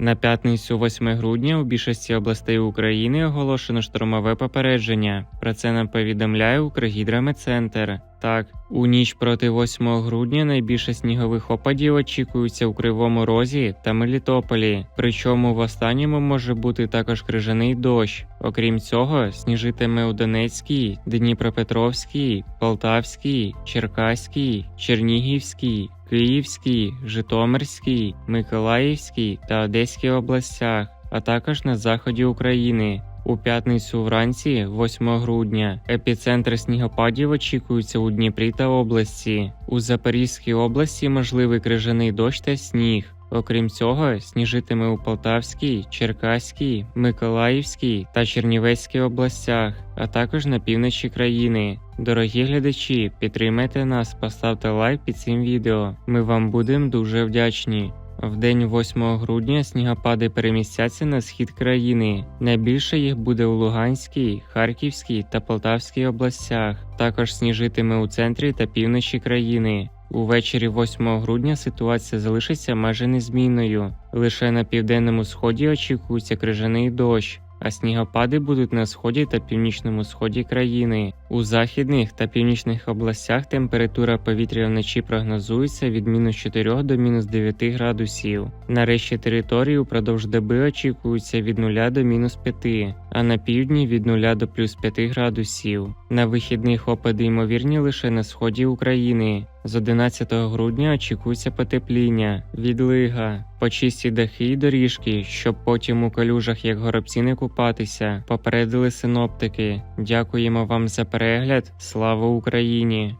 На п'ятницю 8 грудня у більшості областей України оголошено штормове попередження. Про це нам повідомляє Укргідрометцентр. Так, у ніч проти 8 грудня найбільше снігових опадів очікується у Кривому Розі та Мелітополі. Причому в останньому може бути також крижаний дощ. Окрім цього, сніжитиме у Донецькій, Дніпропетровській, Полтавській, Черкаській, Чернігівській, Київській, Житомирській, Миколаївській та Одеській областях, а також на заході України. У п'ятницю вранці, 8 грудня, епіцентр снігопадів очікується у Дніпрі та області. У Запорізькій області можливий крижаний дощ та сніг. Окрім цього, сніжитиме у Полтавській, Черкаській, Миколаївській та Чернівецькій областях, а також на півночі країни. Дорогі глядачі, підтримайте нас, поставте лайк під цим відео. Ми вам будемо дуже вдячні. В день 8 грудня снігопади перемістяться на схід країни. Найбільше їх буде у Луганській, Харківській та Полтавській областях. Також сніжитиме у центрі та півночі країни. Увечері 8 грудня ситуація залишиться майже незмінною. Лише на південному сході очікується крижаний дощ, а снігопади будуть на сході та північному сході країни. У західних та північних областях температура повітря вночі прогнозується від мінус 4 до мінус 9 градусів. На решті території упродовж доби очікується від 0 до мінус 5, а на півдні від 0 до плюс 5 градусів. На вихідних опади ймовірні лише на сході України. З 11 грудня очікується потепління, відлига, почисті дахи й доріжки, щоб потім у калюжах як горобці не купатися. Попередили синоптики. Дякуємо вам за перегляд. Слава Україні!